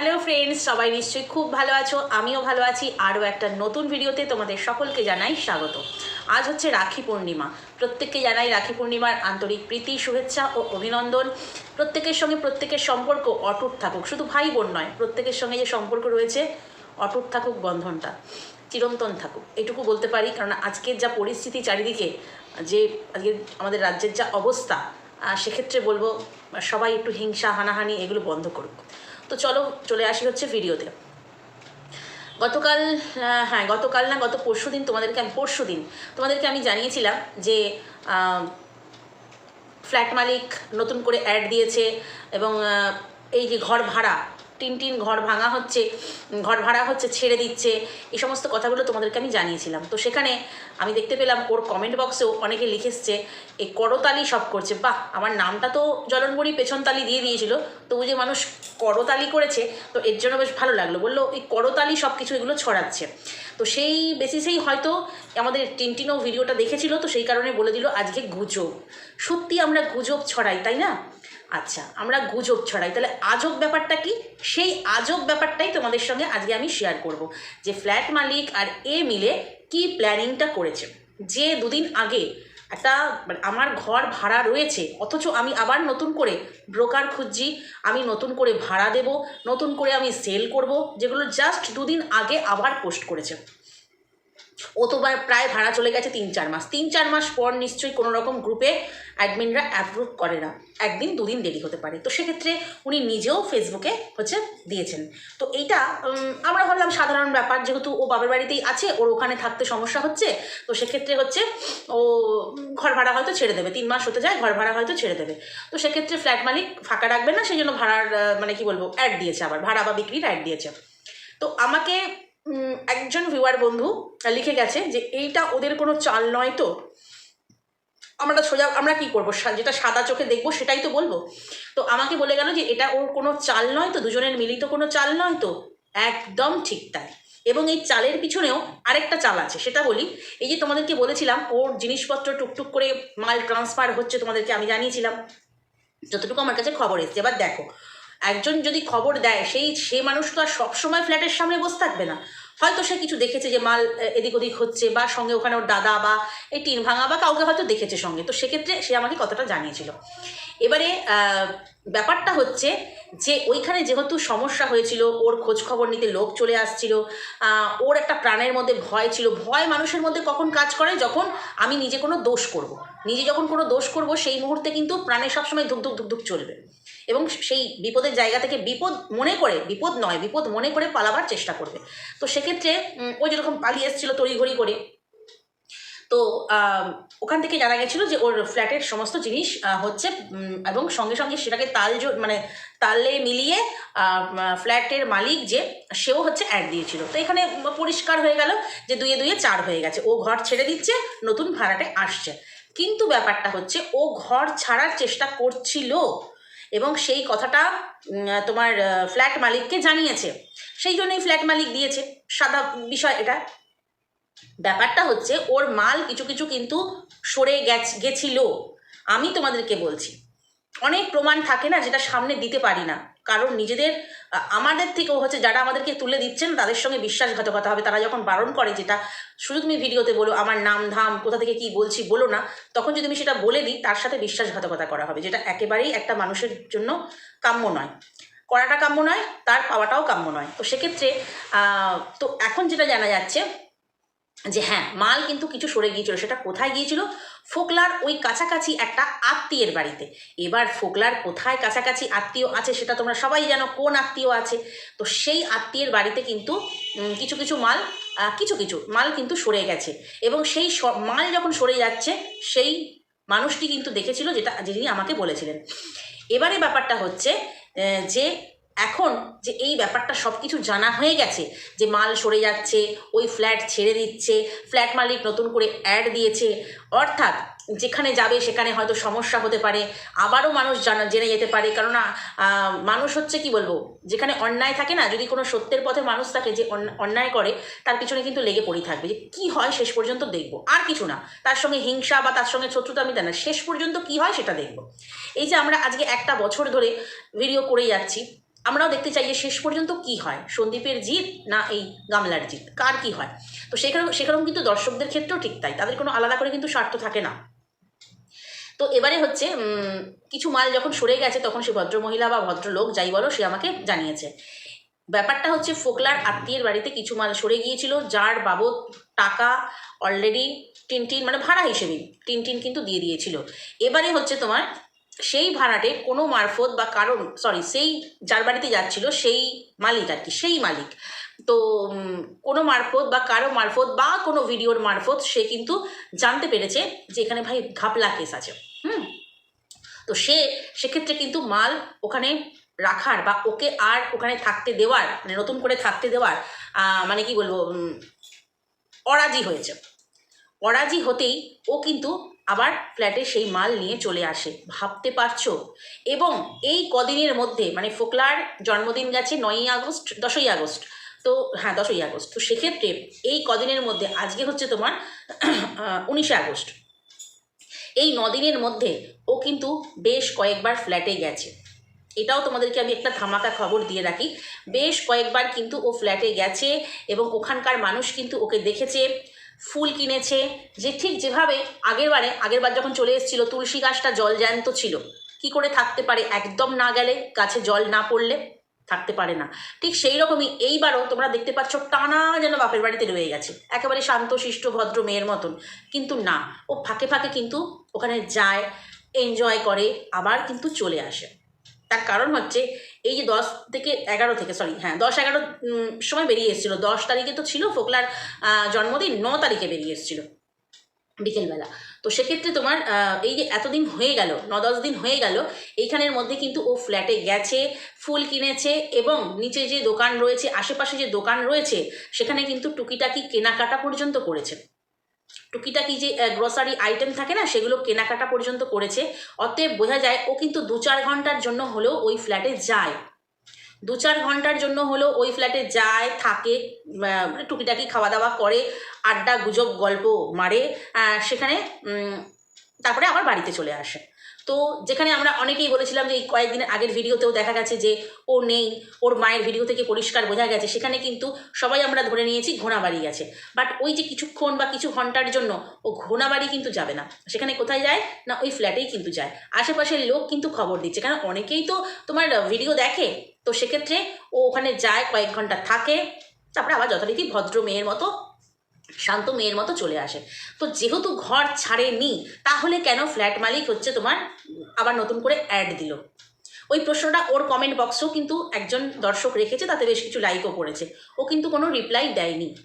Hello friends সবাই নিশ্চয়ই খুব ভালো আছো। আমিও ভালো আছি। আরও একটা নতুন ভিডিওতে তোমাদের সকলকে জানাই স্বাগত। আজ হচ্ছে রাখি পূর্ণিমা। প্রত্যেককে জানাই রাখি পূর্ণিমার আন্তরিক প্রীতি, শুভেচ্ছা ও অভিনন্দন। প্রত্যেকের সঙ্গে প্রত্যেকের সম্পর্ক অটুট থাকুক। শুধু ভাই বোন নয়, প্রত্যেকের সঙ্গে যে সম্পর্ক রয়েছে, অটুট থাকুক বন্ধনটা, চিরন্তন থাকুক। এটুকু বলতে পারি, কারণ আজকের যা পরিস্থিতি চারিদিকে, যে আজকে আমাদের রাজ্যের যা অবস্থা সেক্ষেত্রে বলব, সবাই একটু হিংসা, হানাহানি, এগুলো বন্ধ করুক। তো চলো চলে আসি হচ্ছে ভিডিওতে। গতকাল হ্যাঁ গতকাল না, গত পরশু দিন তোমাদেরকে আমি পরশু দিন তোমাদেরকে আমি জানিয়েছিলাম যে ফ্ল্যাট মালিক নতুন করে অ্যাড দিয়েছে এবং এই যে ঘর ভাড়া টিন টিন ঘর ভাঙা হচ্ছে, ঘর ভাড়া হচ্ছে, ছেড়ে দিচ্ছে, এই সমস্ত কথাগুলো তোমাদেরকে আমি জানিয়েছিলাম। তো সেখানে আমি দেখতে পেলাম ওর কমেন্ট বক্সেও অনেকে লিখেছে এই করতালি সব করছে। বাহ, আমার নামটা তো জলনবড়ি পেছন তালি দিয়ে দিয়েছিল, তবু যে মানুষ করতালি করেছে, তো এর জন্য বেশ ভালো লাগল। বলল, এই করতালি সব কিছু এগুলো ছড়াচ্ছে। তো সেই বেসিসেই হয়তো আমাদের টিনটিনও ভিডিওটা দেখেছিল, তো সেই কারণে বলে দিল, আজকে গুজব। সত্যি আমরা গুজব ছড়াই, তাই না? আচ্ছা আমরা গুজব ছড়াই। তাহলে আজব ব্যাপারটা কি? সেই আজব ব্যাপারটাই তোমাদের সঙ্গে আজকে আমি শেয়ার করব। যে ফ্ল্যাট মালিক আর এ মিলে কি প্ল্যানিংটা করেছে। যে দুদিন আগে একটা মানে আমার ঘর ভাড়া রয়েছে, অথচ আমি আবার নতুন করে ব্রোকার খুঁজছি, আমি নতুন করে ভাড়া দেব, নতুন করে আমি সেল করব, যেগুলো জাস্ট দুদিন আগে আবার পোস্ট করেছে। ও তো প্রায় ভাড়া চলে গেছে তিন চার মাস। তিন চার মাস পর নিশ্চয়ই কোনো রকম গ্রুপে অ্যাডমিনরা অ্যাপ্রুভ করে না। একদিন দুদিন দেরি হতে পারে। তো সেক্ষেত্রে উনি নিজেও ফেসবুকে হচ্ছে দিয়েছেন। তো এইটা আমরা ভাবলাম সাধারণ ব্যাপার। যেহেতু ও বাবার বাড়িতেই আছে, ওর ওখানে থাকতে সমস্যা হচ্ছে, তো সেক্ষেত্রে হচ্ছে ও ঘর ভাড়া হয়তো ছেড়ে দেবে। তিন মাস হতে যায়, ঘর ভাড়া হয়তো ছেড়ে দেবে। তো সেক্ষেত্রে ফ্ল্যাট মালিক ফাঁকা রাখবে না, সেই জন্য ভাড়ার মানে কি বলব অ্যাড দিয়েছে আবার। ভাড়া বা বিক্রির অ্যাড দিয়েছে। তো আমাকে একজন ভিউয়ার বন্ধু লিখে গেছে যে, এইটা ওদের কোনো চাল নয় তো? আমরা সোজা, আমরা কি করব? যেটা সাদা চোখে দেখব সেটাই তো বলব। তো আমাকে বলে গেল যে, এটা ওর কোনো চাল নয় তো? দুজনের মিলিত কোনো চাল নয় তো? একদম ঠিক তাই। এবং এই চালের পিছনেও আরেকটা চাল আছে, সেটা বলি। এই যে তোমাদেরকে বলেছিলাম, ওর জিনিসপত্র টুকটুক করে মাল ট্রান্সফার হচ্ছে তোমাদেরকে আমি জানিয়েছিলাম। যতটুকু আমার কাছে খবর এসছে। এবার দেখো একজন যদি খবর দেয়, সেই সে মানুষ তো আর সবসময় ফ্ল্যাটের সামনে বসে থাকবে না। হয়তো সে কিছু দেখেছে যে মাল এদিক ওদিক হচ্ছে বা সঙ্গে ওখানে ওর দাদা বা এই টিন ভাঙা বা কাউকে হয়তো দেখেছে সঙ্গে। তো সেক্ষেত্রে সে আমাকে কথাটা জানিয়েছিল। এবারে ব্যাপারটা হচ্ছে যে ওইখানে যেহেতু সমস্যা হয়েছিল, ওর খোঁজ খবর নিতে লোক চলে আসছিল ওর একটা প্রাণের মধ্যে ভয় ছিল। ভয় মানুষের মধ্যে কখন কাজ করে? যখন আমি নিজে কোনো দোষ করব। নিজে যখন কোনো দোষ করব, সেই মুহূর্তে কিন্তু প্রাণে সবসময় ধুক ধুক ধুক ধুক চলবে। এবং সেই বিপদের জায়গা থেকে বিপদ মনে করে, বিপদ নয়, বিপদ মনে করে পালাবার চেষ্টা করবে। তো সেক্ষেত্রে ওই যেরকম পালিয়ে এসেছিল তড়িঘড়ি করে, তো ওখান থেকে জানা গেছিল যে ওর ফ্ল্যাটের সমস্ত জিনিস হচ্ছে এবং সঙ্গে সঙ্গে সেটাকে তাল মানে তালে মিলিয়ে ফ্ল্যাটের মালিক যে, সেও হচ্ছে অ্যাড দিয়েছিল। তো এখানে পরিষ্কার হয়ে গেল যে দুয়ে দুয়ে চার হয়ে গেছে। ও ঘর ছেড়ে দিচ্ছে, নতুন ভাড়াটে আসছে। কিন্তু ব্যাপারটা হচ্ছে, ও ঘর ছাড়ার চেষ্টা করছিল এবং সেই কথাটা তোমার ফ্ল্যাট মালিককে জানিয়েছে। সেই জন্যই ফ্ল্যাট মালিক দিয়েছে। সাদা বিষয় এটা। ব্যাপারটা হচ্ছে, ওর মাল কিছু কিছু কিন্তু সরে গেছ, গেছিল। আমি তোমাদেরকে বলছি। অনেক প্রমাণ থাকে না, যেটা সামনে দিতে পারি না। কারণ নিজেদের আমাদের থেকেও হচ্ছে যারা আমাদেরকে তুলে দিচ্ছেন তাদের সঙ্গে বিশ্বাসঘাতকতা হবে। তারা যখন বারণ করে যেটা, শুধু তুমি ভিডিওতে বলো, আমার নাম, ধাম, কোথা থেকে কি বলছি বলো না, তখন যদি আমি সেটা বলে দিই, তার সাথে বিশ্বাসঘাতকতা করা হবে, যেটা একেবারেই একটা মানুষের জন্য কাম্য নয়। করাটা কাম্য নয়, তার পাওয়াটাও কাম্য নয়। তো সেক্ষেত্রে তো এখন যেটা জানা যাচ্ছে যে হ্যাঁ মাল কিন্তু কিছু সরে গিয়েছিল, সেটা কোথায় গিয়েছিল? ফোকলার ওই কাছাকাছি একটা আত্মীয়ের বাড়িতে। এবার ফোকলার কোথায় কাছাকাছি আত্মীয় আছে সেটা তোমরা সবাই জানো, কোন আত্মীয় আছে? তো সেই আত্মীয়ের বাড়িতে কিন্তু কিছু কিছু মাল কিছু কিছু মাল কিন্তু সরে গেছে। এবং সেই মাল যখন সরে যাচ্ছে, সেই মানুষটি কিন্তু দেখেছিল যেটা, যিনি আমাকে বলেছিলেন। এবারে ব্যাপারটা হচ্ছে যে এখন যে এই ব্যাপারটা সব কিছু জানা হয়ে গেছে, যে মাল সরে যাচ্ছে, ওই ফ্ল্যাট ছেড়ে দিচ্ছে ফ্ল্যাট মালিক নতুন করে অ্যাড দিয়েছে, অর্থাৎ যেখানে যাবে সেখানে হয়তো সমস্যা হতে পারে, আবারও মানুষ জানা, জেনে যেতে পারে, কেননা মানুষ হচ্ছে কি বলব, যেখানে অন্যায় থাকে না, যদি কোনো সত্যের পথে মানুষ থাকে, যে অন্য- অন্যায় করে, তার পিছনে কিন্তু লেগে পড়েই থাকবে, যে কী হয় শেষ পর্যন্ত দেখব, আর কিছু না, তার সঙ্গে হিংসা বা তার সঙ্গে শত্রুতা আমি না, শেষ পর্যন্ত কী হয় সেটা দেখব। এই যে আমরা আজকে একটা বছর ধরে ভিডিও করে যাচ্ছি আমরাও দেখতে চাই যে শেষ পর্যন্ত কি হয়, সন্দীপের জিত না এই গামলার জিত, কার কি হয়? তো সেখানে সেরকম কিন্তু দর্শকদের ক্ষেত্রেও ঠিক তাই, তাদের কোনো আলাদা করে কিন্তু স্বার্থ থাকে না। তো এবারে হচ্ছে কিছু মাল যখন সরে গেছে, তখন সে ভদ্রমহিলা বা ভদ্রলোক, যাই বলো, সে আমাকে জানিয়েছে। ব্যাপারটা হচ্ছে, ফোকলার আত্মীয়ের বাড়িতে কিছু মাল সরে গিয়েছিল, যার বাবদ টাকা অলরেডি টিনটিন মানে ভাড়া হিসেবে টিনটিন কিন্তু দিয়ে দিয়েছিল। এবারে হচ্ছে তোমার সেই ভাড়াটে কোনো মারফত বা কারণ সরি সেই যার বাড়িতে যাচ্ছিল সেই মালিক আর কি, সেই মালিক। তো কোনো মারফত বা কারও মারফত বা কোনো ভিডিওর মারফত সে কিন্তু জানতে পেরেছে যে এখানে ভাই ঘাপলা কেস আছে। হুম? তো সে, সেক্ষেত্রে কিন্তু মাল ওখানে রাখার বা ওকে আর ওখানে থাকতে দেওয়ার মানে নতুন করে থাকতে দেওয়ার মানে কি বলব অরাজি হয়েছে। অরাজি হতেই ও কিন্তু আবার ফ্ল্যাটে সেই মাল নিয়ে চলে আসে। ভাবতে পারছ? এবং এই কদিনের মধ্যে মানে ফোকলার জন্মদিন গেছে নয়ই আগস্ট, দশই আগস্ট। তো হ্যাঁ দশই আগস্ট। তো সেক্ষেত্রে এই কদিনের মধ্যে, আজকে হচ্ছে তোমার উনিশে আগস্ট। এই নদিনের মধ্যে ও কিন্তু বেশ কয়েকবার ফ্ল্যাটে গেছে। এটাও তোমাদেরকে আমি একটা ধামাকা খবর দিয়ে রাখি। বেশ কয়েকবার কিন্তু ও ফ্ল্যাটে গেছে এবং ওখানকার মানুষ কিন্তু ওকে দেখেছে। ফুল কিনেছে, যে ঠিক যেভাবে আগের বারে, আগের বার যখন চলে এসেছিল, তুলসী গাছটা জল জ্যান্ত ছিল। কি করে থাকতে পারে? একদম না গেলে গাছে জল না পড়লে থাকতে পারে না। ঠিক সেই রকমই এইবারও তোমরা দেখতে পাচ্ছ, টানা যেন বাপের বাড়িতে রয়ে গেছে। একেবারে শান্ত, শিষ্ট, ভদ্র মেয়ের মতন। কিন্তু না, ও ফাঁকে ফাঁকে কিন্তু ওখানে যায় এনজয় করে, আবার কিন্তু চলে আসে। তার কারণ হচ্ছে এই যে দশ থেকে এগারো থেকে সরি হ্যাঁ দশ এগারো সময় বেরিয়ে এসেছিল। দশ তারিখে তো ছিল ফোকলার জন্মদিন, ন তারিখে বেরিয়ে এসেছিল বিকেলবেলা। তো সেক্ষেত্রে তোমার এই যে এতদিন হয়ে গেল, ন দশ দিন হয়ে গেল, এইখানের মধ্যে কিন্তু ও ফ্ল্যাটে গেছে, ফুল কিনেছে এবং নিচে যে দোকান রয়েছে, আশেপাশে যে দোকান রয়েছে, সেখানে কিন্তু টুকিটাকি কেনাকাটা পর্যন্ত করেছে। টুকিটাকি যে গ্রসারি আইটেম থাকে না, সেগুলো কেনাকাটা পর্যন্ত করেছে। অতএব বোঝা যায় ও কিন্তু দু চার ঘণ্টার জন্য হলেও ওই ফ্ল্যাটে যায়। দু চার ঘণ্টার জন্য হলেও ওই ফ্ল্যাটে যায়, থাকে মানে টুকিটাকি খাওয়া দাওয়া করে, আড্ডা, গুজব, গল্প মারে সেখানে তারপরে আবার বাড়িতে চলে আসে। তো যেখানে আমরা অনেকেই বলেছিলাম যে এই কয়েকদিনের আগের ভিডিওতেও দেখা গেছে যে ও নেই, ওর মায়ের ভিডিও থেকে পরিষ্কার বোঝা গেছে। সেখানে কিন্তু সবাই আমরা ধরে নিয়েছি ঘোড়া বাড়ি গেছে বাট ওই যে কিছুক্ষণ বা কিছু ঘণ্টার জন্য ও ঘোড়া বাড়ি কিন্তু যাবে না। সেখানে কোথায় যায়? না, ওই ফ্ল্যাটেই কিন্তু যায়। আশেপাশের লোক কিন্তু খবর দিচ্ছে। কারণ অনেকেই তো তোমার ভিডিও দেখে। তো সেক্ষেত্রে ও ওখানে যায়, কয়েক ঘণ্টা থাকে। তারপরে আবার যথারীতি ভদ্র মেয়ের মতো শান্ত মেয়ের মতো চলে আসে। তো যেহেতু ঘর ছাড়েনি, তাহলে কেন ফ্ল্যাট মালিক হচ্ছে তোমার আবার নতুন করে অ্যাড দিল? ওই প্রশ্নটা ওর কমেন্ট বক্সেও কিন্তু একজন দর্শক রেখেছে, তাতে বেশ কিছু লাইকও করেছে। ও কিন্তু কোনো রিপ্লাই দেয়নি।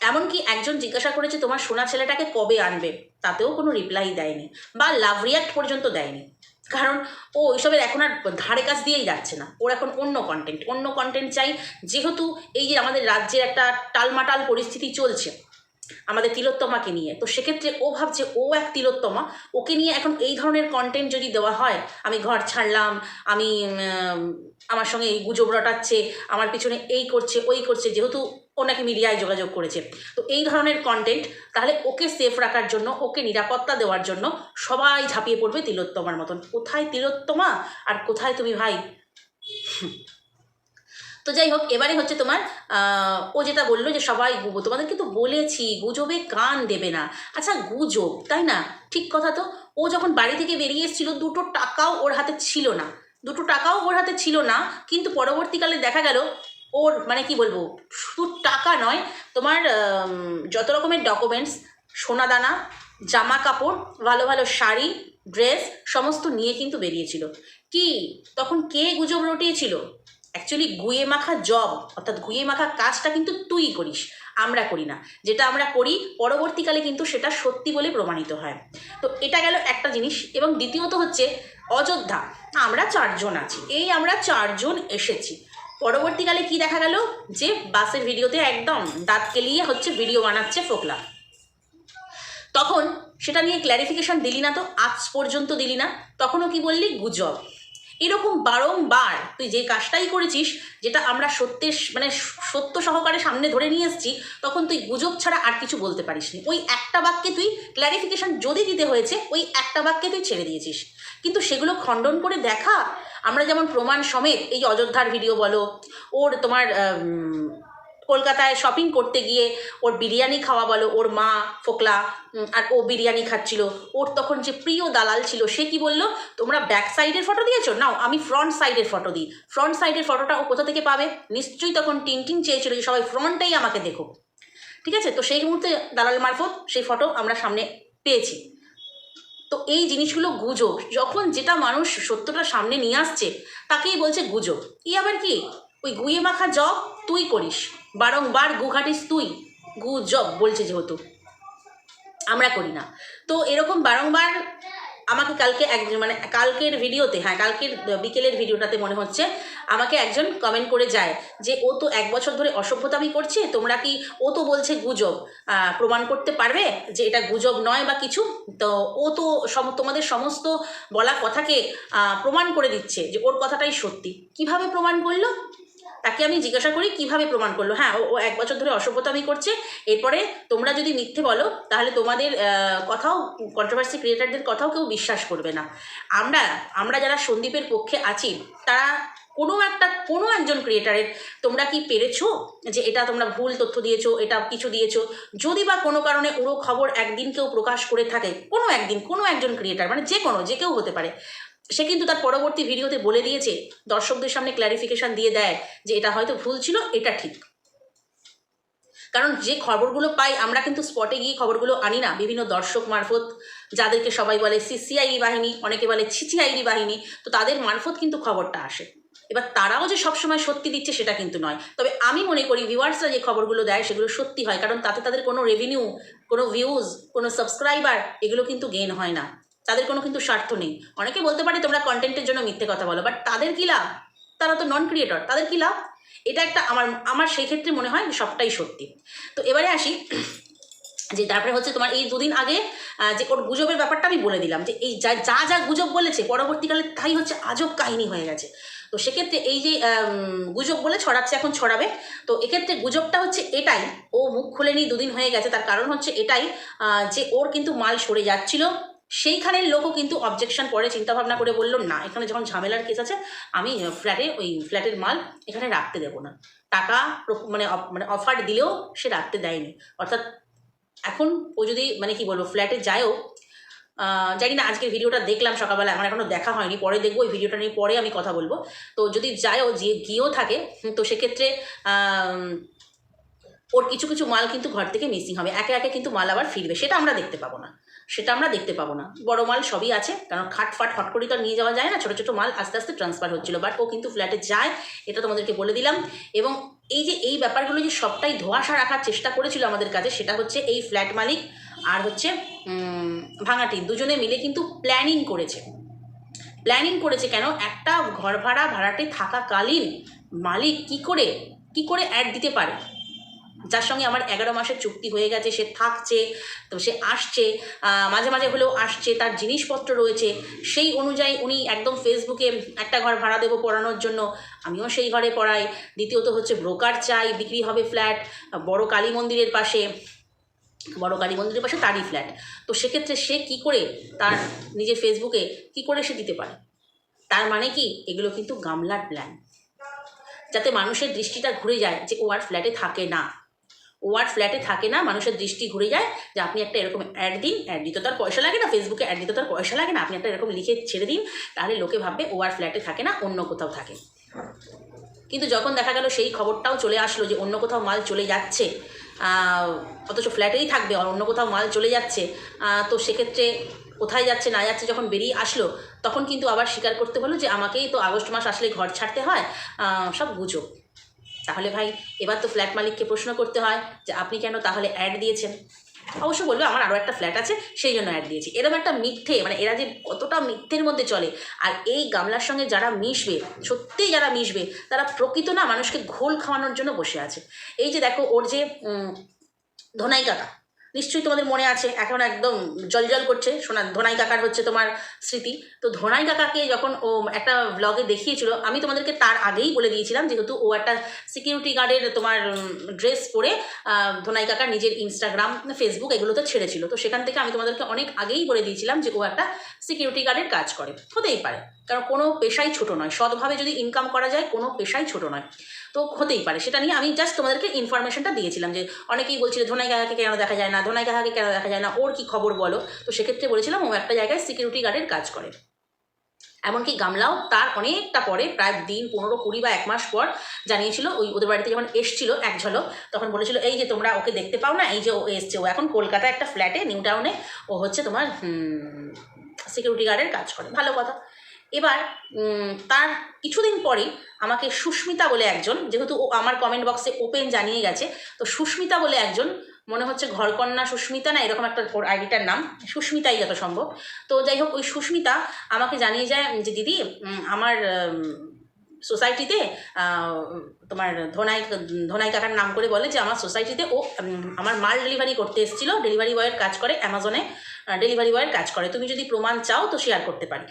এমনকি একজন জিজ্ঞাসা করেছে, তোমার সোনা ছেলেটাকে কবে আনবে? তাতেও কোনো রিপ্লাই দেয়নি বা লাভ রিয়াক্ট পর্যন্ত দেয়নি। কারণ ও ওইসবের এখন আর ধারে কাছ দিয়েই যাচ্ছে না। ওর এখন অন্য কন্টেন্ট অন্য কন্টেন্ট চাই। যেহেতু এই যে আমাদের রাজ্যের একটা টালমাটাল পরিস্থিতি চলছে, আমাদের তিলোত্তমাকে নিয়ে, তো সেক্ষেত্রে ও ভাবছে ও এক তিলোত্তমা, ওকে নিয়ে এখন এই ধরনের কন্টেন্ট যদি দেওয়া হয়, আমি ঘর ছাড়লাম, আমি আমার সঙ্গে এই গুজব রটাচ্ছে, আমার পিছনে এই করছে, ওই করছে, যেহেতু ও নাকি মিডিয়ায় যোগাযোগ করেছে। তো এই ধরনের কন্টেন্ট তাহলে ওকে সেফ রাখার জন্য, ওকে নিরাপত্তা দেওয়ার জন্য সবাই ঝাঁপিয়ে পড়বে তিলোত্তমার মতন। কোথায় তিলোত্তমা? আর কোথায় তুমি ভাই? তো যাই হোক, এবারে হচ্ছে তোমার ও যেটা বলল যে সবাই গুবো তোমাদেরকে তো বলেছি, গুজবে কান দেবে না। আচ্ছা গুজব, তাই না? ঠিক কথা তো? ও যখন বাড়ি থেকে বেরিয়ে এসেছিল, দুটো টাকাও ওর হাতে ছিল না। দুটো টাকাও ওর হাতে ছিল না, কিন্তু পরবর্তীকালে দেখা গেল ওর মানে কি বলব, শুধু টাকা নয়, তোমার যত রকমের ডকুমেন্টস সোনাদানা জামা কাপড়, ভালো ভালো শাড়ি ড্রেস সমস্ত নিয়ে কিন্তু বেরিয়েছিল। কি? তখন কে গুজব রটিয়েছিল? অ্যাকচুয়ালি গুয়ে মাখা জব অর্থাৎ গুয়ে মাখা কাজটা কিন্তু তুই করিস, আমরা করি না। যেটা আমরা করি, পরবর্তীকালে কিন্তু সেটা সত্যি বলে প্রমাণিত হয়। তো এটা গেল একটা জিনিস, এবং দ্বিতীয়ত হচ্ছে অযোধ্যা। আমরা চারজন আছি, এই আমরা চারজন এসেছি। পরবর্তীকালে কি দেখা গেল? যে বাসের ভিডিওতে একদম দাঁত কেলিয়ে হচ্ছে ভিডিও বানাচ্ছে ফোকলা। তখন সেটা নিয়ে ক্ল্যারিফিকেশন দিলি না তো, আজ পর্যন্ত দিলি না। তখনও কি বললি? গুজব। এরকম বারংবার তুই যে কাজটাই করেছিস, যেটা আমরা সত্যের মানে সত্য সহকারে সামনে ধরে নিয়ে এসেছি, তখন তুই গুজব ছাড়া আর কিছু বলতে পারিসনি। ওই একটা বাক্যে তুই ক্ল্যারিফিকেশন যদি দিতে হয়েছে, ওই একটা বাক্যে তুই ছেড়ে দিয়েছিস। কিন্তু সেগুলো খণ্ডন করে দেখা। আমরা যেমন প্রমাণ সমেত এই অযোধ্যার ভিডিও বলো, ওর তোমার কলকাতায় শপিং করতে গিয়ে ওর বিরিয়ানি খাওয়া বলো, ওর মা ফোকলা আর ও বিরিয়ানি খাচ্ছিল, ওর তখন যে প্রিয় দালাল ছিল, সে কি বলল, তোমরা ব্যাক সাইডের ফটো দিয়েছ? নাও, আমি ফ্রন্ট সাইডের ফটো দিই। ফ্রন্ট সাইডের ফটোটা ও কোথা থেকে পাবে? নিশ্চয়ই তখন টিন টিন চেয়েছিল যে সবাই ফ্রন্টটাই আমাকে দেখো ঠিক আছে? তো সেই মুহূর্তে দালাল মারফত সেই ফটো আমরা সামনে পেয়েছি। তো এই জিনিসগুলো গুজব। যখন যেটা মানুষ সত্যটা সামনে নিয়ে আসছে, তাকেই বলছে গুজব। ই আবার কি? ওই গুয়ে মাখা জব তুই করিস। বারংবার গু ঘাটিস তুই। গুজব বলছে যেহেতু। আমরা করি না। তো এরকম বারংবার আমাকে কালকে এক মানে কালকের ভিডিওতে হ্যাঁ কালকের বিকেলের ভিডিওটাতে মনে হচ্ছে, আমাকে একজন কমেন্ট করে যায় যে, ও তো এক বছর ধরে অসভ্যতামি করছে, তোমরা কি, ও তো বলছে গুজব প্রমাণ করতে পারবে যে এটা গুজব নয় বা কিছু? তো ও তো সম, তোমাদের সমস্ত বলা কথাকে প্রমাণ করে দিচ্ছে যে ওর কথাটাই সত্যি। কীভাবে প্রমাণ করল? তাকে আমি জিজ্ঞাসা করি, কীভাবে প্রমাণ করল? হ্যাঁ ও এক বছর ধরে অসভ্যতামি করছে। এরপরে তোমরা যদি মিথ্যে বলো, তাহলে তোমাদের কথাও কন্ট্রোভার্সি ক্রিয়েটারদের কথাও কেউ বিশ্বাস করবে না। আমরা আমরা যারা সন্দীপের পক্ষে আছি, তারা কোনো একটা, কোনো একজন ক্রিয়েটারের তোমরা কি পেরেছ যে এটা তোমরা ভুল তথ্য দিয়েছ, এটা কিছু দিয়েছ? যদি বা কোনো কারণে উড়ো খবর একদিন কেউ প্রকাশ করে থাকে, কোনো একদিন, কোনো একজন ক্রিয়েটার মানে যে কোনো যে কেউ হতে পারে সে কিন্তু তার পরবর্তী ভিডিওতে বলে দিয়েছে, দর্শকদের সামনে ক্ল্যারিফিকেশন দিয়ে দেয় যে এটা হয়তো ভুল ছিল, এটা ঠিক। কারণ যে খবরগুলো পাই, আমরা কিন্তু স্পটে গিয়ে খবরগুলো আনি না। বিভিন্ন দর্শক মারফত, যাদেরকে সবাই বলে সিসিআইডি বাহিনী, অনেকে বলে ছিচিআইডি বাহিনী, তো তাদের মারফত কিন্তু খবরটা আসে। এবার তারাও যে সবসময় সত্যি দিচ্ছে, সেটা কিন্তু নয়। তবে আমি মনে করি ভিউয়ার্সরা যে খবরগুলো দেয়, সেগুলো সত্যি হয়, কারণ তাতে তাদের কোনো রেভিনিউ কোনো ভিউজ কোনো সাবস্ক্রাইবার এগুলো কিন্তু গেইন হয় না। তাদের কোনো কিন্তু স্বার্থ নেই। অনেকে বলতে পারে তোমরা কন্টেন্টের জন্য মিথ্যে কথা বলো বাট তাদের কি লাভ? তারা তো নন ক্রিয়েটর তাদের কি লাভ? এটা একটা আমার আমার সেই ক্ষেত্রে মনে হয় সবটাই সত্যি। তো এবারে আসি, যে তারপরে হচ্ছে তোমার এই দুদিন আগে যে ওর গুজবের ব্যাপারটা আমি বলে দিলাম, যে এই যা যা যা গুজব বলেছে, পরবর্তীকালে তাই হচ্ছে আজব কাহিনী হয়ে গেছে। তো সেক্ষেত্রে এই যে গুজব বলে ছড়াচ্ছে, এখন ছড়াবে। তো এক্ষেত্রে গুজবটা হচ্ছে এটাই, ও মুখ খুলেনি দুদিন হয়ে গেছে, তার কারণ হচ্ছে এটাই যে ওর কিন্তু মাল সরে যাচ্ছিল। সেইখানের লোকও কিন্তু অবজেকশন পরে চিন্তা ভাবনা করে বলল, না, এখানে যখন ঝামেলার কেস আছে, আমি ফ্ল্যাটে ওই ফ্ল্যাটের মাল এখানে রাখতে দেবো না। টাকা মানে মানে অফার দিলেও সে রাখতে দেয়নি। অর্থাৎ এখন ও যদি মানে কি বলব ফ্ল্যাটে যায়ও জানি না, আজকের ভিডিওটা দেখলাম সকালবেলা, আমার এখনও দেখা হয়নি, পরে দেখব, ওই ভিডিওটা নিয়ে পরে আমি কথা বলব। তো যদি যায়ও, যে গিয়েও থাকে তো সেক্ষেত্রে ওর কিছু কিছু মাল কিন্তু ঘর থেকে মিসিং হবে। একে একে কিন্তু মাল আবার ফিরবে, সেটা আমরা দেখতে পাবো না। সেটা আমরা দেখতে পাবো না। বড় মাল সবই আছে, কারণ খাট ফাট হট করে তো নিয়ে যাওয়া যায় না। ছোটো ছোটো মাল আস্তে আস্তে ট্রান্সফার হচ্ছিল বাট ও কিন্তু ফ্ল্যাটে যায়, এটা তোমাদেরকে বলে দিলাম। এবং এই যে, এই ব্যাপারগুলো যে সবটাই ধোয়াশা রাখার চেষ্টা করেছিল আমাদের কাছে সেটা হচ্ছে এই ফ্ল্যাট মালিক আর হচ্ছে ভাঙাটি দুজনে মিলে কিন্তু প্ল্যানিং করেছে। প্ল্যানিং করেছে কেন? একটা ঘর ভাড়া ভাড়াটে থাকাকালীন মালিক কি করে কি করে অ্যাড দিতে পারে? যার সঙ্গে আমার এগারো মাসের চুক্তি হয়ে গেছে, সে থাকছে, তো সে আসছে মাঝে মাঝে হলেও আসছে, তার জিনিসপত্র রয়েছে, সেই অনুযায়ী উনি একদম ফেসবুকে একটা ঘর ভাড়া দেবো পড়ানোর জন্য, আমিও সেই ঘরে পড়াই। দ্বিতীয়ত হচ্ছে ব্রোকার চাই, বিক্রি হবে ফ্ল্যাট বড় কালী মন্দিরের পাশে, বড় কালী মন্দিরের পাশে তারই ফ্ল্যাট তো সেক্ষেত্রে সে কি করে তার নিজের ফেসবুকে কি করে সে দিতে পারে? তার মানে কি? এগুলো কিন্তু গামলার প্ল্যান যাতে মানুষের দৃষ্টিটা ঘুরে যায় যে ও আর ফ্ল্যাটে থাকে না। ও আর ফ্ল্যাটে থাকে না, মানুষের দৃষ্টি ঘুরে যায় যে আপনি একটা এরকম অ্যাড দিন অ্যাড দিতে তার পয়সা লাগে না ফেসবুকে অ্যাড দিতে তো আর পয়সা লাগে না, আপনি একটা এরকম লিখে ছেড়ে দিন, তাহলে লোকে ভাববে ও আর ফ্ল্যাটে থাকে না, অন্য কোথাও থাকে। কিন্তু যখন দেখা গেল সেই খবরটাও চলে আসলো যে অন্য কোথাও মাল চলে যাচ্ছে অথচ ফ্ল্যাটেই থাকবে আর অন্য কোথাও মাল চলে যাচ্ছে তো সেক্ষেত্রে কোথায় যাচ্ছে, না যাচ্ছে যখন বেরিয়ে আসলো, তখন কিন্তু আবার স্বীকার করতে হলো যে আমাকেই তো আগস্ট মাস আসলে ঘর ছাড়তে হয় সব গুজব। তাহলে ভাই, এবার তো ফ্ল্যাট মালিককে প্রশ্ন করতে হয় যে আপনি কেন তাহলে অ্যাড দিয়েছেন? অবশ্য বলবে, আমার আরও একটা ফ্ল্যাট আছে, সেই জন্য অ্যাড দিয়েছি। এরকম একটা মিথ্যে মানে এরা যে কতটা মিথ্যের মধ্যে চলে, আর এই গামলার সঙ্গে যারা মিশবে, সত্যিই যারা মিশবে, তারা প্রকৃত না মানুষকে ঘোল খাওয়ানোর জন্য বসে আছে। এই যে দেখো, ওর যে ধনাই কাকা নিশ্চয়ই তোমাদের মনে আছে, এখন একদম জলজল করছে। শোনা ধোনাই কাকার হচ্ছে তোমার স্মৃতি। তো ধোনাই কাকাকে যখন ও একটা ব্লগে দেখিয়েছিল, আমি তোমাদেরকে তার আগেই বলে দিয়েছিলাম, যেহেতু ও একটা সিকিউরিটি গার্ডের তোমার ড্রেস পরে ধোনাই কাকা নিজের ইনস্টাগ্রাম ফেসবুক এগুলোতে ছেড়েছিল। তো সেখান থেকে আমি তোমাদেরকে অনেক আগেই বলে দিয়েছিলাম যে ও একটা সিকিউরিটি গার্ডের কাজ করে। হতেই পারে। কারণ কোনো পেশাই ছোট নয়। সৎভাবে যদি ইনকাম করা যায়, কোনো পেশাই ছোট নয়। তো হতেই পারে। সেটা নিয়ে আমি জাস্ট তোমাদেরকে ইনফরমেশনটা দিয়েছিলাম যে অনেকেই বলছিল, ধোনাই গাহাকে কেন দেখা যায় না? ধোনাই গাহাকে কেন দেখা যায় না? ওর কি খবর বলো? তো সেক্ষেত্রে বলেছিলাম, ও একটা জায়গায় সিকিউরিটি গার্ডের কাজ করে। এমনকি গামলাও তার অনেকটা পরে, প্রায় দিন পনেরো কুড়ি বা এক মাস পর জানিয়েছিল, ওই ওদের বাড়িতে যখন এসছিল এক ঝলক, তখন বলেছিল, এই যে তোমরা ওকে দেখতে পাও না? এই যে ও এসছে, ও এখন কলকাতায় একটা ফ্ল্যাটে নিউ টাউনে, ও হচ্ছে তোমার সিকিউরিটি গার্ডের কাজ করে। ভালো কথা। এবার তার কিছুদিন পরেই আমাকে সুস্মিতা বলে একজন, যেহেতু ও আমার কমেন্ট বক্সে ওপেন জানিয়ে গেছে, তো সুস্মিতা বলে একজন, মনে হচ্ছে ঘরকন্যা সুস্মিতা না, এরকম একটা আইডিটার নাম, সুস্মিতাই যত সম্ভব। তো যাই হোক, ওই সুস্মিতা আমাকে জানিয়ে যায় যে, দিদি আমার সোসাইটিতে তোমার ধোনাই ধোনাই কাকার নাম করে বলে যে, আমার সোসাইটিতে ও আমার মাল ডেলিভারি করতে এসেছিল। ডেলিভারি বয়ের কাজ করে অ্যামাজনে ডেলিভারি বয়ের কাজ করে। তুমি যদি প্রমাণ চাও তো শেয়ার করতে পারি।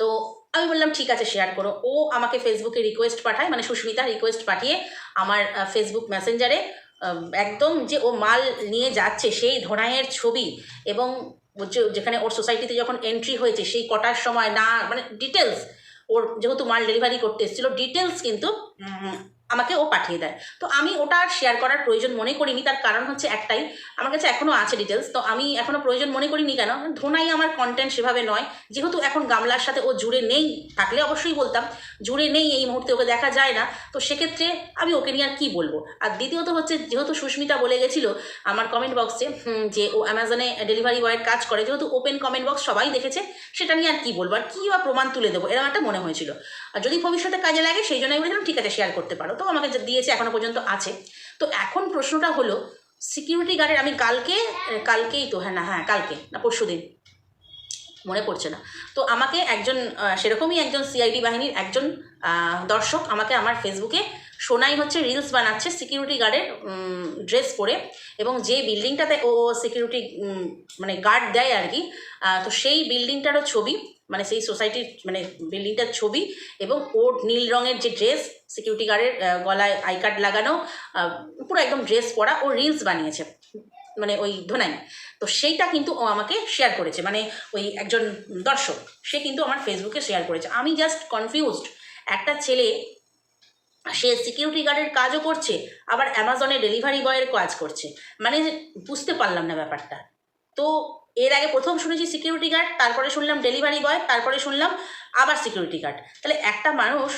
তো আমি বললাম, ঠিক আছে শেয়ার করো। ও আমাকে ফেসবুকে রিকোয়েস্ট পাঠায় মানে সুস্মিতা রিকোয়েস্ট পাঠিয়ে আমার ফেসবুক মেসেঞ্জারে একদম যে ও মাল নিয়ে যাচ্ছে সেই ধোনাইয়ের ছবি এবং যেখানে ওর সোসাইটিতে যখন এন্ট্রি হয়েছে সেই কটার সময় না মানে ডিটেলস ওর যেহেতু মাল ডেলিভারি করতে এসেছিল ডিটেলস কিন্তু আমাকে ও পাঠিয়ে দেয়। তো আমি ওটা আর শেয়ার করার প্রয়োজন মনে করিনি, তার কারণ হচ্ছে একটাই, আমার কাছে এখনও আছে ডিটেলস তো আমি এখনও প্রয়োজন মনে করিনি কেন? ধোনাই আমার কন্টেন্ট সেভাবে নয়, যেহেতু এখন গামলার সাথে ও জুড়ে নেই, থাকলে অবশ্যই বলতাম, জুড়ে নেই, এই মুহূর্তে ওকে দেখা যায় না, তো সেক্ষেত্রে আমি ওকে নিয়ে আর কী বলব? আর দ্বিতীয়ত হচ্ছে, যেহেতু সুস্মিতা বলে গেছিল আমার কমেন্ট বক্সে যে ও অ্যামাজনে ডেলিভারি বয়ের কাজ করে, যেহেতু ওপেন কমেন্ট বক্স সবাই দেখেছে, সেটা নিয়ে আর কী বলব? আর কী বা প্রমাণ তুলে দেবো এরকম একটা মনে হয়েছিল। আর যদি ভবিষ্যতে কাজে লাগে, সেই জন্যই বলেছিলাম, ঠিক আছে শেয়ার করতে পারো। তো আমাকে দিয়েছে এখনও পর্যন্ত আছে। তো এখন প্রশ্নটা হলো সিকিউরিটি গার্ডের আমি কালকে, কালকেই তো হ্যাঁ না হ্যাঁ কালকে, না, পরশু দিন, মনে পড়ছে না। তো আমাকে একজন সেরকমই একজন সিআইডি বাহিনীর একজন দর্শক আমাকে আমার ফেসবুকে সোনাই হচ্ছে রিলস বানাচ্ছে সিকিউরিটি গার্ডের ড্রেস পরে এবং যে বিল্ডিংটাতে ও সিকিউরিটি মানে গার্ড দেয় আর কি তো সেই বিল্ডিংটারও ছবি মানে সেই সোসাইটির মানে বিল্ডিংটার ছবি এবং ওর নীল রঙের যে ড্রেস সিকিউরিটি গার্ডের গলায় আই কার্ড লাগানো পুরো একদম ড্রেস পরা ও রিলস বানিয়েছে। মানে ওই ধোনাই তো সেইটা কিন্তু ও আমাকে শেয়ার করেছে। মানে ওই একজন দর্শক, সে কিন্তু আমার ফেসবুকে শেয়ার করেছে। আমি জাস্ট কনফিউজড একটা ছেলে, সে সিকিউরিটি গার্ডের কাজও করছে, আবার অ্যামাজনে ডেলিভারি বয়ের কাজ করছে। মানে বুঝতে পারলাম না ব্যাপারটা। তো এর আগে প্রথম শুনেছি সিকিউরিটি গার্ড তারপরে শুনলাম ডেলিভারি বয় তারপরে শুনলাম আবার সিকিউরিটি গার্ড তাহলে একটা মানুষ,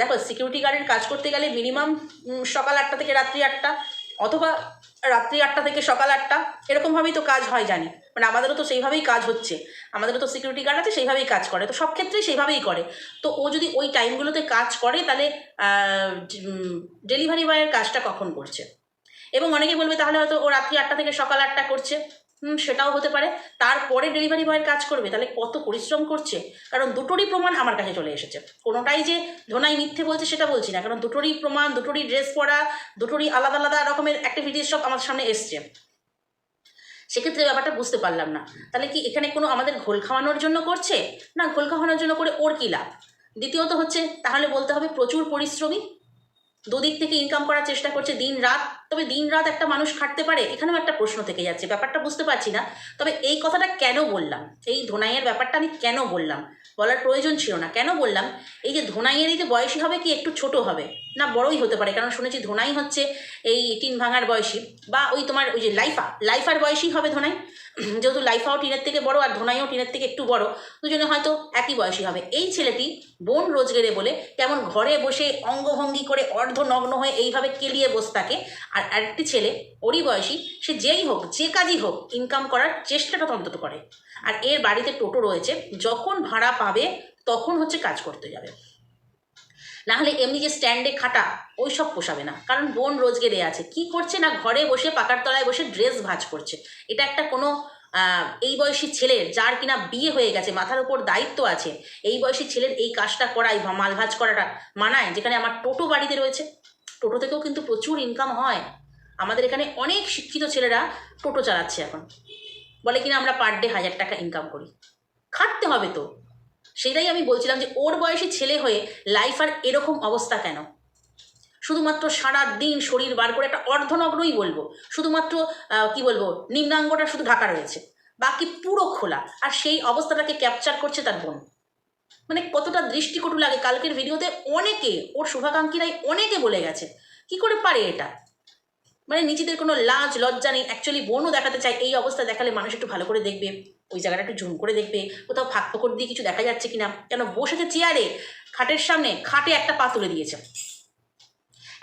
দেখো সিকিউরিটি গার্ডের কাজ করতে গেলে মিনিমাম সকাল আটটা থেকে রাত্রি আটটা অথবা রাত্রি আটটা থেকে সকাল আটটা, এরকমভাবেই তো কাজ হয় জানি। মানে আমাদেরও তো সেইভাবেই কাজ হচ্ছে। আমাদেরও তো সিকিউরিটি গার্ড আছে, সেইভাবেই কাজ করে। তো সব ক্ষেত্রেই সেইভাবেই করে। তো ও যদি ওই টাইমগুলোতে কাজ করে, তাহলে ডেলিভারি বয়ের কাজটা কখন করছে? এবং অনেকে বলবে তাহলে হয়তো ও রাত্রি আটটা থেকে সকাল আটটা করছে। সেটাও হতে পারে। তারপরে ডেলিভারি বয়ের কাজ করবে, তাহলে কত পরিশ্রম করছে? কারণ দুটোরই প্রমাণ আমার কাছে চলে এসেছে। কোনোটাই যে ধোনাই মিথ্যে বলছে সেটা বলছি না, কারণ দুটোরই প্রমাণ, দুটোরই ড্রেস পরা, দুটোরই আলাদা আলাদা রকমের অ্যাক্টিভিটিস সব আমার সামনে এসছে। সেক্ষেত্রে ব্যাপারটা বুঝতে পারলাম না। তাহলে কি এখানে কোনো আমাদের ঘোল খাওয়ানোর জন্য করছে? না, ঘোল খাওয়ানোর জন্য করে ওর কী লাভ? দ্বিতীয়ত হচ্ছে, তাহলে বলতে হবে প্রচুর পরিশ্রমী। দুদিক থেকে ইনকাম করার চেষ্টা করছে দিন রাত। তবে দিন রাত একটা মানুষ খাটতে পারে, এখানেও একটা প্রশ্ন থেকে যাচ্ছে। ব্যাপারটা বুঝতে পারছি না। তবে এই কথাটা কেন বললাম? এই ধোনাইয়ের ব্যাপারটা আমি কেন বললাম? বলার প্রয়োজন ছিল না। কেন বললাম? এই যে ধোনাইয়ের এই যে বয়সী হবে কি একটু ছোট হবে? না, বড়ই হতে পারে। কারণ শুনেছি ধোনাই হচ্ছে এই টিন ভাঙার বয়সী। বা ওই তোমার ওই যে লাইফা, লাইফার বয়সী হবে ধোনাই। যেহেতু লাইফাও টিনের থেকে বড় আর ধোনাইও টিনের থেকে একটু বড়, দুজনে হয়তো একই বয়সী হবে। এই ছেলেটি বোন রোজগেরে বলে কেমন ঘরে বসে অঙ্গভঙ্গি করে অর্ধনগ্ন হয়ে এইভাবে কেলিয়ে বসে থাকে। আর আরেকটি ছেলে, ওরই বয়সী, সে যেই হোক, যে কাজই হোক ইনকাম করার চেষ্টাটা অন্তত করে। আর এর বাড়িতে টোটো রয়েছে, যখন ভাড়া পাবে তখন হচ্ছে কাজ করতে যাবে। না হলে এমনি যে স্ট্যান্ডে খাটা ওই সব পোষাবে না। কারণ বোন রোজগেরে আছে। কি করছে না ঘরে বসে পাকার তলায় বসে ড্রেস ভাঁজ করছে? এটা একটা কোনো এই বয়সী ছেলের, যার কিনা বিয়ে হয়ে গেছে, মাথার উপর দায়িত্ব আছে, এই বয়সী ছেলের এই কাজটা করাই বা মাল ভাজ করাটা মানায়, যেখানে আমার টোটো বাড়িতে রয়েছে। টোটো থেকেও কিন্তু প্রচুর ইনকাম হয়। আমাদের এখানে অনেক শিক্ষিত ছেলেরা টোটো চালাচ্ছে এখন। বলে কিনা আমরা পার ডে হাজার টাকা ইনকাম করি। খাটতে হবে তো। সেটাই আমি বলছিলাম যে ওর বয়সী ছেলে হয়ে লাইফ আর এরকম অবস্থা কেন? শুধুমাত্র সারা দিন শরীর বার করে একটা অর্ধনগ্নই বলব। শুধুমাত্র কি বলব, নিম্নাঙ্গটা শুধু ঢাকা রয়েছে। বাকি পুরো খোলা। আর সেই অবস্থাটাকে ক্যাপচার করছে তার বোন। মানে কতটা দৃষ্টিকটু লাগে। কালকের ভিডিওতে অনেকে, ওর শুভাকাঙ্ক্ষীরাই অনেকে বলে গেছে, কি করে পারে এটা? মানে নিজেদের কোনো লাজ, লজ্জা নেই। অ্যাকচুয়ালি বোনও দেখাতে চায়, এই অবস্থা দেখালে মানুষ একটু ভালো করে দেখবে। ওই জায়গাটা একটু ঝুম করে দেখবে, কোথাও ফাঁক ফোকর দিয়ে কিছু দেখা যাচ্ছে কিনা। কেন? বসেছে চেয়ারে, খাটের সামনে, খাটে একটা পা তুলে দিয়েছে।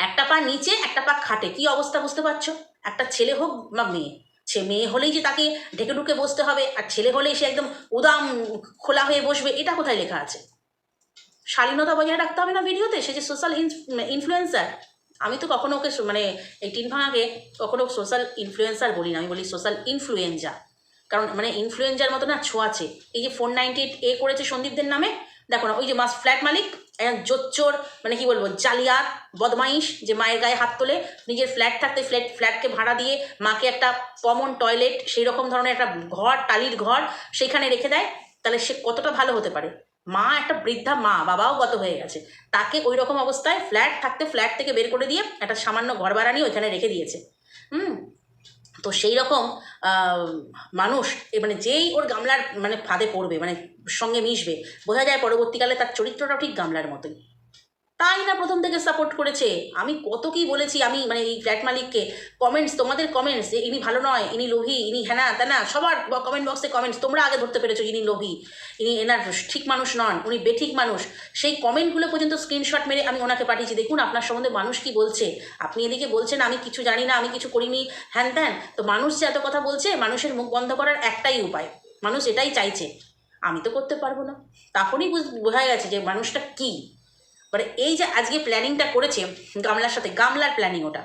একটা পা নিচে, একটা পা খাটে। কি অবস্থা বুঝতে পারছ? একটা ছেলে হোক বা মেয়ে। সে মেয়ে হলেই যে তাকে ঢেকে ঢুকে বসতে হবে, আর ছেলে হলেই সে একদম উদাম, খোলা হয়ে বসবে, এটা কোথায় লেখা আছে? শালীনতা বজায় রাখতে হবে না ভিডিওতে? সে যে সোশ্যাল ইনফ্লুয়েন্সার আমি তো কখনো ওকে মানে এই টিন ভাঙাকে কখনো সোশ্যাল ইনফ্লুয়েন্সার বলি না আমি বলি সোশ্যাল ইনফ্লুয়েঞ্জা কারণ মানে ইনফ্লুয়েঞ্জার মতো না ছোঁয়াছে এই যে ফোর নাইনটি এ করেছে সন্দীপদের নামে, দেখো না, ওই যে মাস ফ্ল্যাট মালিক জোচ্চোর মানে কি বলব, জালিয়াত, বদমাইশ যে মায়ের গায়ে হাত তোলে, নিজের ফ্ল্যাট থাকতে ফ্ল্যাট ফ্ল্যাটকে ভাড়া দিয়ে মাকে একটা কমন টয়লেট সেই রকম ধরনের একটা ঘর, টালির ঘর সেখানে রেখে দেয়, তাহলে সে কতটা ভালো হতে পারে? মা একটা বৃদ্ধা মা, বাবাও গত হয়ে গেছে। তাকে ওই রকম অবস্থায় ফ্ল্যাট থাকতে ফ্ল্যাট থেকে বের করে দিয়ে একটা সামান্য ঘর ভাড়া নিয়ে ওইখানে রেখে দিয়েছে। হুম? তো সেই রকম মানুষ মানে যেই ওর গামলার মানে ফাঁদে পড়বে মানে সঙ্গে মিশবে, বোঝা যায় পরবর্তীকালে তার চরিত্রটাও ঠিক গামলার মতোই। তাই না প্রথম থেকে সাপোর্ট করেছে? আমি কত কি বলেছি, আমি মানে এই ফ্ল্যাট মালিককে। কমেন্টস তোমাদের কমেন্টস যে ইনি ভালো নয়, ইনি লোভী, ইনি হ্যানা তেনা সবার কমেন্ট বক্সে কমেন্টস তোমরা আগে ধরতে পেরেছ ইনি লোভী, ইনি এনার ঠিক মানুষ নন, উনি বেঠিক মানুষ। সেই কমেন্টগুলো পর্যন্ত স্ক্রিনশট মেরে আমি ওনাকে পাঠিয়েছি। দেখুন, আপনার সম্বন্ধে মানুষ কি বলছে? আপনি এদিকে বলছেন, আমি কিছু জানি না, আমি কিছু করিনি, হ্যান ত্যান। তো মানুষ যে এত কথা বলছে, মানুষের মুখ বন্ধ করার একটাই উপায়। মানুষ এটাই চাইছে। আমি তো করতে পারব না। তখনই বুঝ- গেছে যে মানুষটা কী। মানে এই যে আজকে প্ল্যানিংটা করেছে গামলার সাথে, গামলার প্ল্যানিং ওটা।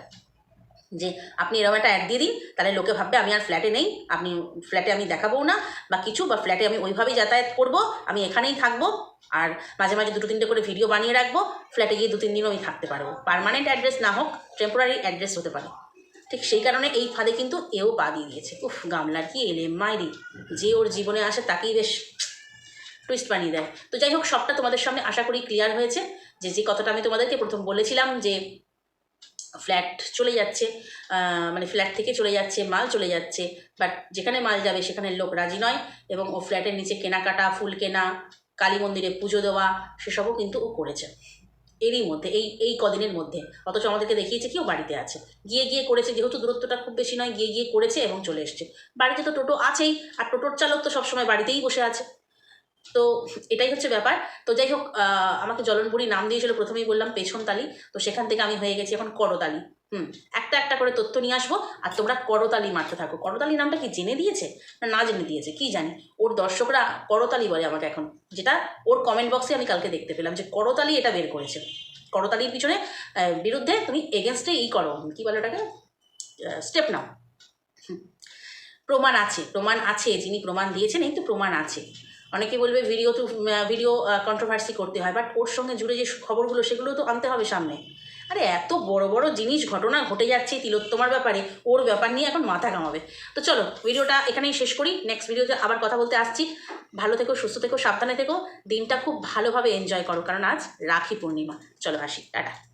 যে আপনি এরকম একটা অ্যাড দিয়ে দিন, তাহলে লোকে ভাববে আমি আর ফ্ল্যাটে নেই, আপনি ফ্ল্যাটে আমি দেখাবো না বা কিছু, বা ফ্ল্যাটে আমি ওইভাবেই যাতায়াত করব, আমি এখানেই থাকব, আর মাঝে মাঝে দুটো তিনটে করে ভিডিও বানিয়ে রাখব ফ্ল্যাটে গিয়ে দু তিন দিনও আমি থাকতে পারব। পারমানেন্ট অ্যাড্রেস না হোক টেম্পোরারি অ্যাড্রেস হতে পারে। ঠিক সেই কারণে এই ফাঁদে কিন্তু এও পা দিয়ে দিয়েছে। উফ, গামলার কি এলে মাইরি যে ওর জীবনে আসে তাকেই বেশ টুইস্ট বানিয়ে দেয়। তো যাই হোক, সবটা তোমাদের সামনে আশা করি ক্লিয়ার হয়েছে। যে যে কথাটা আমি তোমাদেরকে প্রথম বলেছিলাম যে ফ্ল্যাট চলে যাচ্ছে মানে ফ্ল্যাট থেকে চলে যাচ্ছে, মাল চলে যাচ্ছে বাট যেখানে মাল যাবে সেখানে লোক রাজি নয় এবং ও ফ্ল্যাটের নিচে কেনাকাটা, ফুল কেনা, কালী মন্দিরে পুজো দেওয়া, সেসবও কিন্তু ও করেছে। এরই মধ্যে, এই এই কদিনের মধ্যে। অথচ আমাদেরকে দেখিয়েছে কি ও বাড়িতে আছে। গিয়ে গিয়ে করেছে, যেহেতু দূরত্বটা খুব বেশি নয়, গিয়ে গিয়ে করেছে এবং চলে এসছে। বাড়িতে তো টোটো আছেই, আর টোটোর চালক তো সবসময় বাড়িতেই বসে আছে। তো এটাই হচ্ছে ব্যাপার। তো যাই হোক আমাকে জলনপুরি নাম দিয়েছিল, প্রথমেই বললাম পেছন তালি তো সেখান থেকে আমি হয়ে গেছি এখন করতালি। হুম, একটা একটা করে তথ্য নিয়ে আসব। আর তোমরা করতালি মারতে থাকো। করতালি নামটা কি জেনে দিয়েছে? না না জেনে দিয়েছে? কি জানি? ওর দর্শকরা করতালি বলে আমাকে এখন। যেটা ওর কমেন্ট বক্সে আমি কালকে দেখতে পেলাম যে করতালি এটা বের করেছে। করতালির পিছনে বিরুদ্ধে তুমি এগেনস্টে ই করো। কি বলে ওটাকে? স্টেপ নাও। প্রমাণ আছে। প্রমাণ আছে। যিনি প্রমাণ দিয়েছেন, এই তো প্রমাণ আছে। অনেকে বলবে ভিডিও তো ভিডিও কন্ট্রোভার্সি করতে হয় বাট ওর সঙ্গে জুড়ে যে খবরগুলো সেগুলো তো আনতে হবে সামনে। আরে এত বড় বড় জিনিস, ঘটনা ঘটে যাচ্ছে, তিলোত্তমার ব্যাপারে, ওর ব্যাপার নিয়ে এখন মাথা কামাবে তো চলো ভিডিওটা এখানেই শেষ করি নেক্সট ভিডিওতে আবার কথা বলতে আসছি। ভালো থেকো, সুস্থ থেকো, সাবধানে থেকো, দিনটা খুব ভালোভাবে এনজয় করো, কারণ আজ রাখি পূর্ণিমা। চলো আসি, টাটা।